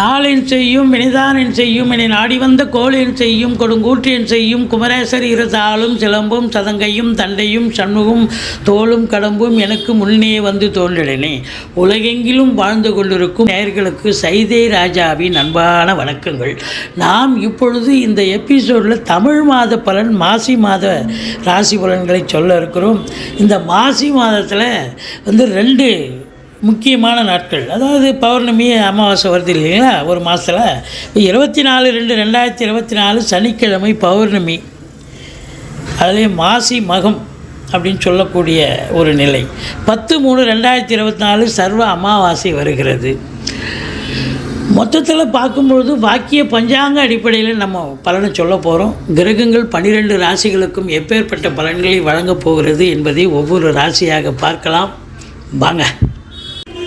நாளின் செய்யும் இனிதானின் செய்யும் இனி நாடி வந்த கோளின் செய்யும் கொடுங்கூற்றின் செய்யும் குமரேசர் இருதாலும் சிலம்பும் சதங்கையும் தண்டையும் சண்முகும் தோளும் கடம்பும் எனக்கு முன்னே வந்து தோன்றினே. உலகெங்கிலும் வாழ்ந்து கொண்டிருக்கும் நேர்களுக்கு சைதே ராஜாவின் அன்பான வணக்கங்கள். நாம் இப்பொழுது இந்த எபிசோடில் தமிழ் மாத பலன் மாசி மாத ராசி பலன்களை சொல்ல இருக்கிறோம். இந்த மாசி மாதத்தில் வந்து ரெண்டு முக்கியமான நாட்கள். அதாவது பௌர்ணமி அமாவாசை வருது இல்லைங்களா? ஒரு மாதத்தில் இப்போ இருபத்தி நாலு ரெண்டு ரெண்டாயிரத்தி இருபத்தி நாலு சனிக்கிழமை பௌர்ணமி. அதுலேயே மாசி மகம் அப்படின்னு சொல்லக்கூடிய ஒரு நிலை. பத்து மூணு ரெண்டாயிரத்தி இருபத்தி நாலு சர்வ அமாவாசை வருகிறது. மொத்தத்தில் பார்க்கும்பொழுது வாக்கிய பஞ்சாங்க அடிப்படையில் நம்ம பலனை சொல்ல போகிறோம் கிரகங்கள் பன்னிரெண்டு ராசிகளுக்கும் எப்பேற்பட்ட பலன்களை வழங்கப் போகிறது என்பதை ஒவ்வொரு ராசியாக பார்க்கலாம். வாங்க.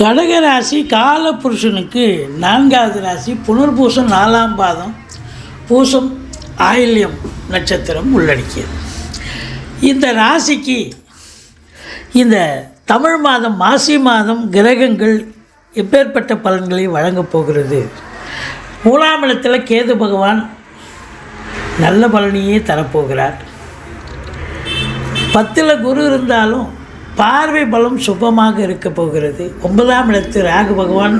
கடக ராசி காலபுருஷனுக்கு நான்காவது ராசி புனர்பூசம் நாலாம் பாதம் பூசம் ஆயில்யம் நட்சத்திரம் உள்ளடக்கியது. இந்த ராசிக்கு இந்த தமிழ் மாதம் மாசி மாதம் கிரகங்கள் எப்பேற்பட்ட பலன்களை வழங்கப் போகிறது? மூலாம் இடத்தில் கேது பகவான் நல்ல பலனையே தரப்போகிறார். பத்தில் குரு இருந்தாலும் பார்வை பலம் சுபமாக இருக்க போகிறது. ஒன்பதாம் இடத்து ராகு பகவான்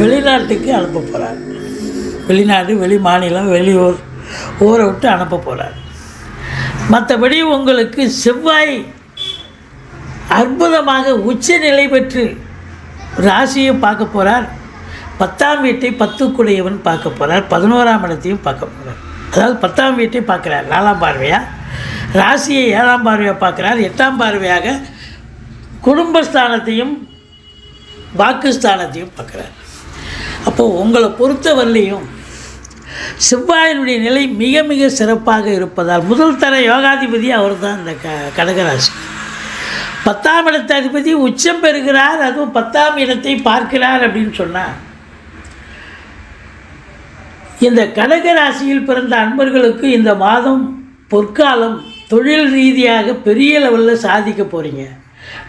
வெளிநாட்டுக்கு அனுப்ப போகிறார் வெளிநாடு வெளி மாநிலம் வெளியூர் ஊரை விட்டு அனுப்ப போகிறார் மற்றபடி உங்களுக்கு செவ்வாய் அற்புதமாக உச்ச நிலை பெற்று ராசியை பார்க்க போகிறார் பத்தாம் வீட்டை பத்துக்குடையவன் பார்க்க போகிறார் பதினோராம் இடத்தையும் பார்க்க போகிறார் அதாவது பத்தாம் வீட்டை பார்க்குறார். நாலாம் பார்வையாக ராசியை ஏழாம் பார்வையாக பார்க்குறார். எட்டாம் பார்வையாக குடும்பஸ்தானத்தையும் வாக்குஸ்தானத்தையும் பார்க்குறார். அப்போது உங்களை பொறுத்தவரையிலையும் செவ்வாயினுடைய நிலை மிக மிக சிறப்பாக இருப்பதால் முதல் தர யோகாதிபதி அவர் தான் இந்த க கடகராசி. பத்தாம் இடத்த அதிபதி உச்சம் பெறுகிறார் அதுவும் பத்தாம் இடத்தை பார்க்கிறார் அப்படின்னு சொன்னார் இந்த கடக ராசியில் பிறந்த அன்பர்களுக்கு இந்த மாதம் பொற்காலம் தொழில் ரீதியாக பெரிய லெவலில் சாதிக்க போகிறீங்க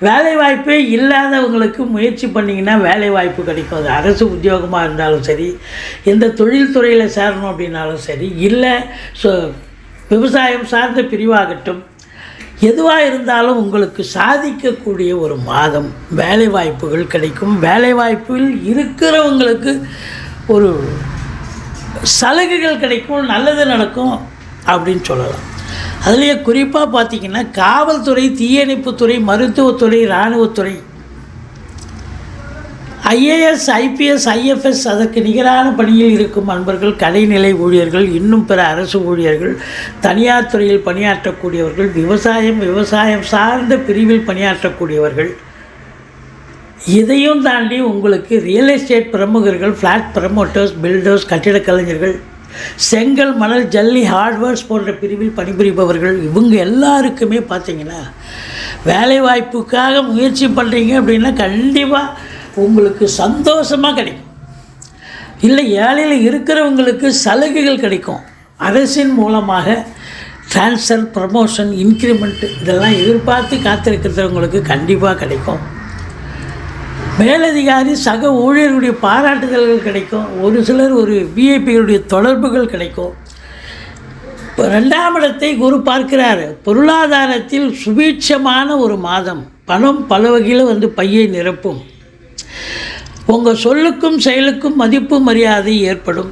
வேலை வாய்ப்பே இல்லாதவங்களுக்கு முயற்சி பண்ணிங்கன்னா வேலை வாய்ப்பு கிடைக்கும் அது அரசு உத்தியோகமாக இருந்தாலும் சரி எந்த தொழில்துறையில் சேரணும் அப்படின்னாலும் சரி இல்லை ஸோ விவசாயம் சார்ந்த பிரிவாகட்டும் எதுவாக இருந்தாலும் உங்களுக்கு சாதிக்கக்கூடிய ஒரு மாதம் வேலை வாய்ப்புகள் கிடைக்கும். வேலை வாய்ப்பில் இருக்கிறவங்களுக்கு ஒரு சலுகைகள் கிடைக்கும் நல்லது நடக்கும் அப்படின்னு சொல்லலாம். அதுலேயே குறிப்பாக பார்த்தீங்கன்னா காவல்துறை தீயணைப்புத்துறை மருத்துவத்துறை இராணுவத்துறை. ஐஏஎஸ் ஐபிஎஸ் ஐஎஃப்எஸ் அதற்கு நிகரான பணியில் இருக்கும் அன்பர்கள் கடைநிலை ஊழியர்கள் இன்னும் பிற அரசு ஊழியர்கள் தனியார் துறையில் பணியாற்றக்கூடியவர்கள் விவசாயம் விவசாயம் சார்ந்த பிரிவில் பணியாற்றக்கூடியவர்கள். இதையும் தாண்டி உங்களுக்கு ரியல் எஸ்டேட் பிரமுகர்கள் ஃப்ளாட் ப்ரமோட்டர்ஸ் பில்டர்ஸ் கட்டிடக் கலைஞர்கள் செங்கல் மணல் ஜல்லி ஹார்ட்வேர்ஸ் போன்ற பிரிவில் பணிபுரிபவர்கள் இவங்க எல்லாருக்குமே பார்த்தீங்கன்னா வேலை வாய்ப்புக்காக முயற்சி பண்ணுறீங்க அப்படின்னா கண்டிப்பாக உங்களுக்கு சந்தோஷமாக கிடைக்கும். இல்லை ஏழையில் இருக்கிறவங்களுக்கு சலுகைகள் கிடைக்கும். அரசின் மூலமாக ட்ரான்ஸ்ஃபர் ப்ரமோஷன் இன்க்ரிமெண்ட் இதெல்லாம் எதிர்பார்த்து காத்திருக்கிறவங்களுக்கு கண்டிப்பாக கிடைக்கும். மேலதிகாரி சக ஊழியர்களுடைய பாராட்டுதல்கள் கிடைக்கும். ஒரு சிலர் ஒரு விஐபிகளுடைய தொடர்புகள் கிடைக்கும். இப்போ ரெண்டாம் இடத்தை குரு பார்க்கிறார். பொருளாதாரத்தில் சுபீட்சமான ஒரு மாதம். பணம் பல வகையில் வந்து பையை நிரப்பும். உங்கள் சொல்லுக்கும் செயலுக்கும் மதிப்பு மரியாதை ஏற்படும்.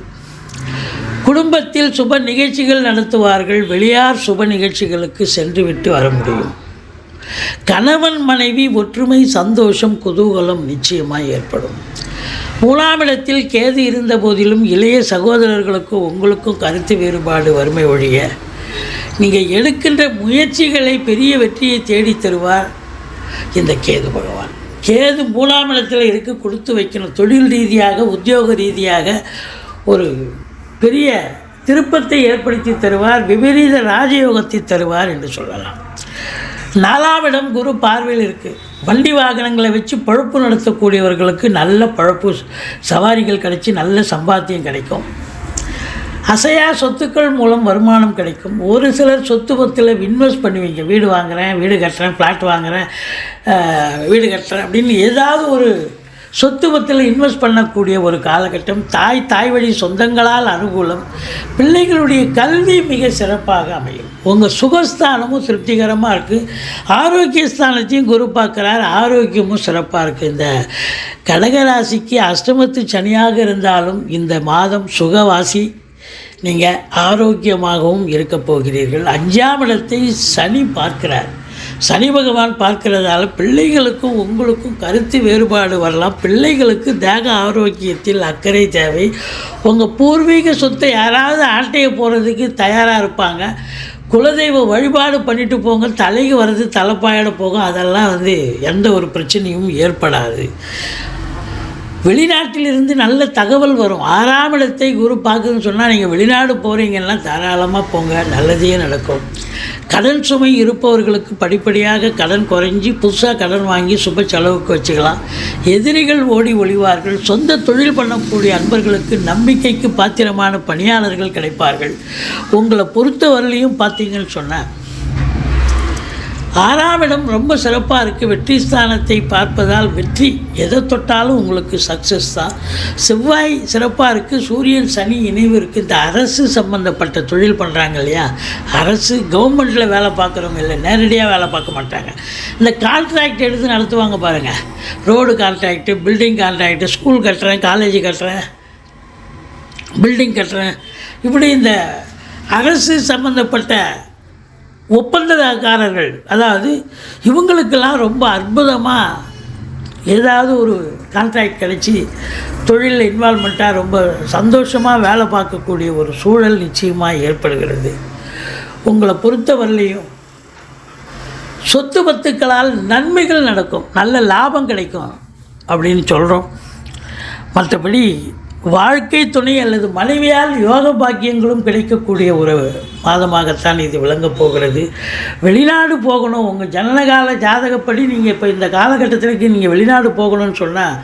குடும்பத்தில் சுப நிகழ்ச்சிகள் நடத்துவார்கள். வெளியார் சுப நிகழ்ச்சிகளுக்கு சென்று விட்டு வர முடியும். கணவன் மனைவி ஒற்றுமை சந்தோஷம் குதூகலம் நிச்சயமாக ஏற்படும். மூணாம் இடத்தில் கேது இருந்த போதிலும் இளைய சகோதரர்களுக்கும் உங்களுக்கும் கருத்து வேறுபாடு வறுமை ஒழிய நீங்கள் எடுக்கின்ற முயற்சிகளை பெரிய வெற்றியை தேடித் தருவார் இந்த கேது பகவான். கேது மூலாம் இடத்தில் இருக்க கொடுத்து வைக்கணும். தொழில் ரீதியாக உத்தியோக ரீதியாக ஒரு பெரிய திருப்பத்தை ஏற்படுத்தி தருவார் விபரீத ராஜயோகத்தை தருவார் என்று சொல்லலாம். நாலாவிடம் குரு பார்வையில் இருக்குது வண்டி வாகனங்களை வச்சு பழப்பு நடத்தக்கூடியவர்களுக்கு நல்ல பழப்பு சவாரிகள் கிடைச்சி நல்ல சம்பாத்தியம் கிடைக்கும். அசையா சொத்துக்கள் மூலம் வருமானம் கிடைக்கும். ஒரு சிலர் சொத்து பத்தில் இன்வெஸ்ட் பண்ணுவீங்க. வீடு வாங்குகிறேன் வீடு கட்டுறேன் ஃப்ளாட் வாங்குகிறேன் வீடு கட்டுறேன் அப்படின்னு ஏதாவது ஒரு சொத்துவத்தில் இன்வெஸ்ட் பண்ணக்கூடிய ஒரு காலகட்டம் தாய் தாய் வழி சொந்தங்களால் அனுகூலம் பிள்ளைகளுடைய கல்வி மிக சிறப்பாக அமையும். உங்கள் சுகஸ்தானமும் திருப்திகரமாக இருக்குது ஆரோக்கிய ஸ்தானத்தையும் குரு பார்க்குறாரு. ஆரோக்கியமும் சிறப்பாக இருக்குது இந்த கடகராசிக்கு அஷ்டமத்து சனியாக இருந்தாலும் இந்த மாதம் சுகவாசி. நீங்கள் ஆரோக்கியமாகவும் இருக்கப் போகிறீர்கள். அஞ்சாம் இடத்தை சனி பார்க்கிறார். சனி பகவான் பார்க்கிறதால பிள்ளைகளுக்கும் உங்களுக்கும் கருத்து வேறுபாடு வரலாம். பிள்ளைகளுக்கு தேக ஆரோக்கியத்தில் அக்கறை தேவை. உங்கள் பூர்வீக சொத்தை யாராவது ஆட்டைய போகிறதுக்கு தயாராக இருப்பாங்க. குலதெய்வ வழிபாடு பண்ணிட்டு போங்க. தலைக்கு வர்றது தலைப்பாயிட போகும். அதெல்லாம் வந்து எந்த ஒரு பிரச்சனையும் ஏற்படாது. வெளிநாட்டிலிருந்து நல்ல தகவல் வரும். ஆறாம் இடத்தை குரு பார்க்குதுன்னு சொன்னால் நீங்கள் வெளிநாடு போகிறீங்கன்னா தாராளமாக போங்க நல்லதே நடக்கும். கடன் சுமை இருப்பவர்களுக்கு படிப்படியாக கடன் குறைஞ்சி புதுசாக கடன் வாங்கி சுப செலவுக்கு வச்சுக்கலாம். எதிரிகள் ஓடி ஒளிவார்கள். சொந்த தொழில் பண்ணக்கூடிய அன்பர்களுக்கு நம்பிக்கைக்கு பாத்திரமான பணியாளர்கள் கிடைப்பார்கள். உங்களை பொறுத்தவரையிலையும் பார்த்தீங்கன்னு சொன்னால் ஆறாம் இடம் ரொம்ப சிறப்பாக இருக்குது வெற்றி ஸ்தானத்தை பார்ப்பதால் வெற்றி எதை தொட்டாலும் உங்களுக்கு சக்ஸஸ் தான். செவ்வாய் சிறப்பாக இருக்குது சூரியன் சனி இணைவு இருக்குது இந்த அரசு சம்மந்தப்பட்ட தொழில் பண்ணுறாங்க இல்லையா? அரசு கவர்மெண்ட்டில் வேலை பார்க்குறவங்க இல்லை நேரடியாக வேலை பார்க்க மாட்டாங்க. இந்த கான்ட்ராக்ட் எடுத்து நடத்துவாங்க பாருங்கள் road contract building contract school கட்டுறேன் காலேஜ் கட்டுறேன் பில்டிங் கட்டுறேன். இப்படி இந்த அரசு சம்மந்தப்பட்ட ஒப்பந்தக்காரர்கள். அதாவது இவங்களுக்கெல்லாம் ரொம்ப அற்புதமாக ஏதாவது ஒரு கான்ட்ராக்ட் கிடச்சி தொழிலில் இன்வால்மெண்ட்டாக ரொம்ப சந்தோஷமாக வேலை பார்க்கக்கூடிய ஒரு சூழல் நிச்சயமாக ஏற்படுகிறது. உங்களை பொறுத்தவரையிலையும் சொத்து பத்துக்களால் நன்மைகள் நடக்கும். நல்ல லாபம் கிடைக்கும் அப்படின்னு சொல்கிறோம் மற்றபடி வாழ்க்கை துணை அல்லது மனைவியால் யோக பாக்கியங்களும் கிடைக்கக்கூடிய ஒரு மாதமாகத்தான் இது விளங்கப் போகிறது. வெளிநாடு போகணும். உங்கள் ஜனனகால ஜாதகப்படி நீங்கள் இப்போ இந்த காலகட்டத்திற்கு நீங்கள் வெளிநாடு போகணும்னு சொன்னால்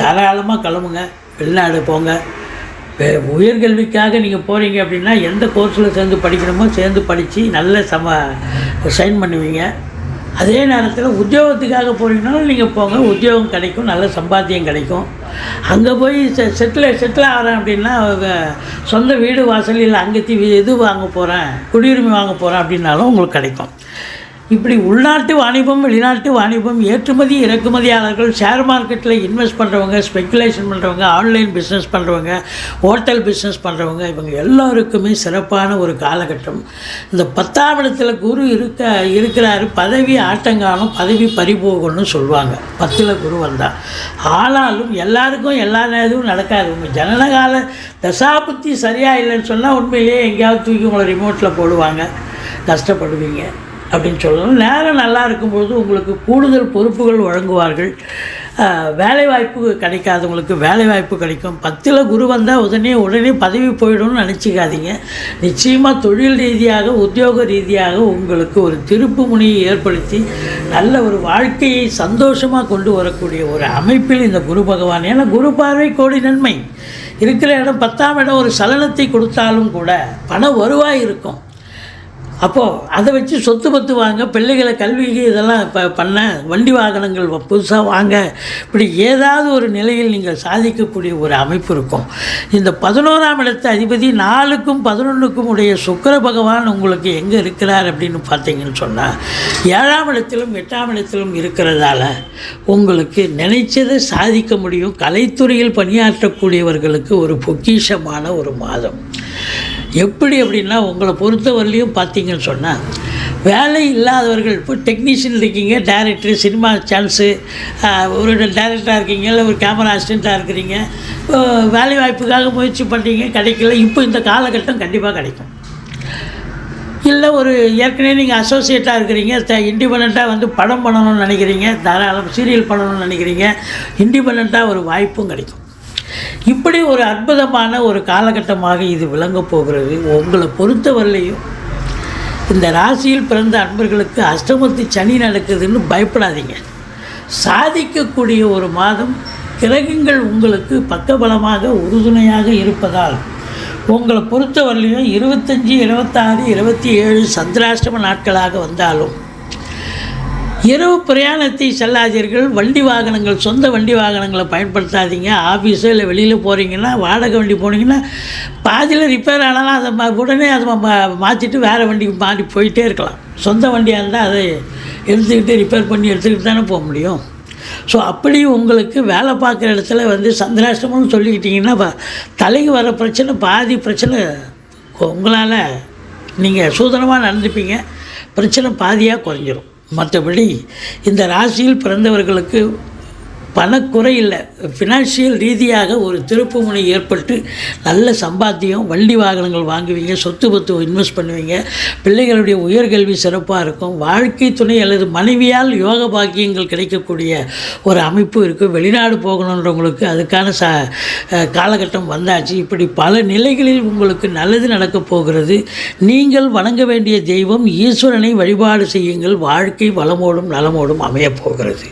தாராளமாக கிளம்புங்க. வெளிநாடு போங்க. உயர்கல்விக்காக நீங்கள் போகிறீங்க அப்படின்னா எந்த கோர்ஸில் சேர்ந்து படிக்கணுமோ சேர்ந்து படித்து நல்ல சம சைன் பண்ணுவீங்க. அதே நேரத்தில் உத்தியோகத்துக்காக போகிறீங்கனாலும் நீங்கள் போங்க. உத்தியோகம் கிடைக்கும் நல்ல சம்பாத்தியம் கிடைக்கும். அங்கே போய் செ செட்டில் செட்டில் ஆகிறேன் அப்படின்னா அவங்க சொந்த வீடு வாசல் இல்லை அங்கத்தி இது வாங்க போகிறேன் குடியுரிமை வாங்க போகிறேன் அப்படின்னாலும் உங்களுக்கு கிடைக்கும். இப்படி உள்நாட்டு வாணிபம் வெளிநாட்டு வாணிபம் ஏற்றுமதி இறக்குமதியாளர்கள் ஷேர் மார்க்கெட்டில் இன்வெஸ்ட் பண்ணுறவங்க ஸ்பெக்குலேஷன் பண்ணுறவங்க ஆன்லைன் பிஸ்னஸ் பண்ணுறவங்க ஹோட்டல் பிஸ்னஸ் பண்ணுறவங்க இவங்க எல்லாருக்குமே சிறப்பான ஒரு காலகட்டம். இந்த பத்தாம் இடத்துல குரு இருக்க இருக்கிறாரு. பதவி ஆட்டங்காலம் பதவி பறிபோகணும்னு சொல்லுவாங்க. பத்தில் குரு வந்தால் ஆனாலும் எல்லாருக்கும் எல்லா நேரமும் நடக்காது. உங்கள் ஜனனகால தசாபுத்தி சரியாக இல்லைன்னு சொன்னால் உண்மையிலேயே எங்கேயாவது தூக்கி உங்களை ரிமோட்டில் போடுவாங்க. கஷ்டப்படுவீங்க. அப்படின்னு சொல்லணும். நேரம் நல்லா இருக்கும்பொழுது உங்களுக்கு கூடுதல் பொறுப்புகள் வழங்குவார்கள். வேலைவாய்ப்பு கிடைக்காதவங்களுக்கு வேலைவாய்ப்பு கிடைக்கும். பத்தில் குரு வந்தால் உடனே உடனே பதவி போயிடும்னு நினச்சிக்காதீங்க. நிச்சயமாக தொழில் ரீதியாக உத்தியோக ரீதியாக உங்களுக்கு ஒரு திருப்பு முனையை ஏற்படுத்தி நல்ல ஒரு வாழ்க்கையை சந்தோஷமாக கொண்டு வரக்கூடிய ஒரு அமைப்பில் இந்த குரு பகவான். ஏன்னா குரு பார்வை கோடி நன்மை. இருக்கிற இடம் பத்தாம் இடம் ஒரு சலனத்தை கொடுத்தாலும் கூட பண வருவாய் இருக்கும். அப்போது அதை வச்சு சொத்து பத்து வாங்க பிள்ளைகளை கல்விக்கு இதெல்லாம் இப்போ பண்ண வண்டி வாகனங்கள் புதுசாக வாங்க. இப்படி ஏதாவது ஒரு நிலையில் நீங்கள் சாதிக்கக்கூடிய ஒரு அமைப்பு இருக்கும். இந்த பதினோராம் இடத்து அதிபதி நாலுக்கும் பதினொன்றுக்கும் உடைய சுக்கிர பகவான் உங்களுக்கு எங்கே இருக்கிறார் அப்படின்னு பார்த்தீங்கன்னு சொன்னால் ஏழாம் இடத்திலும் எட்டாம் இடத்திலும் இருக்கிறதால உங்களுக்கு நினைச்சதை சாதிக்க முடியும். கலைத்துறையில் பணியாற்றக்கூடியவர்களுக்கு ஒரு பொக்கிஷமான ஒரு மாதம். எப்படி அப்படின்னா உங்களை பொறுத்தவரையிலையும் பார்த்தீங்கன்னு சொன்னால் வேலை இல்லாதவர்கள் இப்போ டெக்னீஷியன் இருக்கீங்க டேரக்டர் சினிமா சான்ஸு ஒரு டேரக்டராக இருக்கீங்க இல்லை ஒரு கேமரா அசிஸ்டண்ட்டாக இருக்கிறீங்க வேலை வாய்ப்புக்காக முயற்சி பண்ணுறீங்க கிடைக்கல இப்போ இந்த காலகட்டம் கண்டிப்பாக கிடைக்கும். இல்லை ஒரு ஏற்கனவே நீங்கள் அசோசியேட்டாக இருக்கிறீங்க இண்டிபெண்ட்டாக வந்து படம் பண்ணணும்னு நினைக்கிறீங்க தாராளம் சீரியல் பண்ணணும்னு நினைக்கிறீங்க இண்டிபெண்ட்டாக ஒரு வாய்ப்பும் கிடைக்கும். இப்படி ஒரு அற்புதமான ஒரு காலகட்டமாக இது விளங்கப் போகிறது உங்களை பொறுத்தவரையிலையும். இந்த ராசியில் பிறந்த அன்பர்களுக்கு அஷ்டமத்து சனி நடக்குதுன்னு பயப்படாதீங்க. சாதிக்கக்கூடிய ஒரு மாதம் கிரகங்கள் உங்களுக்கு பக்கபலமாக உறுதுணையாக இருப்பதால் உங்களை பொறுத்தவரையிலையும் இருபத்தஞ்சி இருபத்தாறு இருபத்தி ஏழு சந்திராஷ்டம நாட்களாக வந்தாலும் இரவு பிரயாணத்தை செல்லாதீர்கள். வண்டி வாகனங்கள் சொந்த வண்டி வாகனங்களை பயன்படுத்தாதீங்க. ஆஃபீஸோ இல்லை வெளியில் போகிறீங்கன்னா வாடகை வண்டி போனீங்கன்னா பாதியில் ரிப்பேர் ஆனாலும். அதை உடனே அதை மா- மாற்றிட்டு வேறு வண்டிக்கு மாறி போயிட்டே இருக்கலாம். சொந்த வண்டியாக இருந்தால் அதை எடுத்துக்கிட்டு ரிப்பேர் பண்ணி எடுத்துக்கிட்டு தானே போக முடியும். ஸோ அப்படி உங்களுக்கு வேலை பார்க்குற இடத்துல வந்து சந்திராஷ்டமம்னு சொல்லிக்கிட்டிங்கன்னா தலைக்கு வர பிரச்சனை பாதி பிரச்சனை உங்களால் நீங்கள் சூதனமாக நடந்துப்பீங்க. பிரச்சனை பாதியாக குறைஞ்சிரும். மற்றபடி இந்த ராசியில் பிறந்தவர்களுக்கு பணக்குறை இல்லை ஃபினான்ஷியல் ரீதியாக ஒரு திருப்புமுனை ஏற்பட்டு நல்ல சம்பாத்தியம் வண்டி வாகனங்கள் வாங்குவீங்க சொத்து பத்து இன்வெஸ்ட் பண்ணுவீங்க. பிள்ளைகளுடைய உயர்கல்வி சிறப்பாக இருக்கும். வாழ்க்கை துணை அல்லது மனைவியால் யோக பாக்கியங்கள் கிடைக்கக்கூடிய ஒரு அமைப்பு இருக்குது வெளிநாடு போகணுன்றவங்களுக்கு அதுக்கான ச காலகட்டம் வந்தாச்சு. இப்படி பல நிலைகளில் உங்களுக்கு நல்லது நடக்கப் போகிறது. நீங்கள் வணங்க வேண்டிய தெய்வம் ஈஸ்வரனை வழிபாடு செய்யுங்கள். வாழ்க்கை வளமோடும் நலமோடும் அமையப் போகிறது.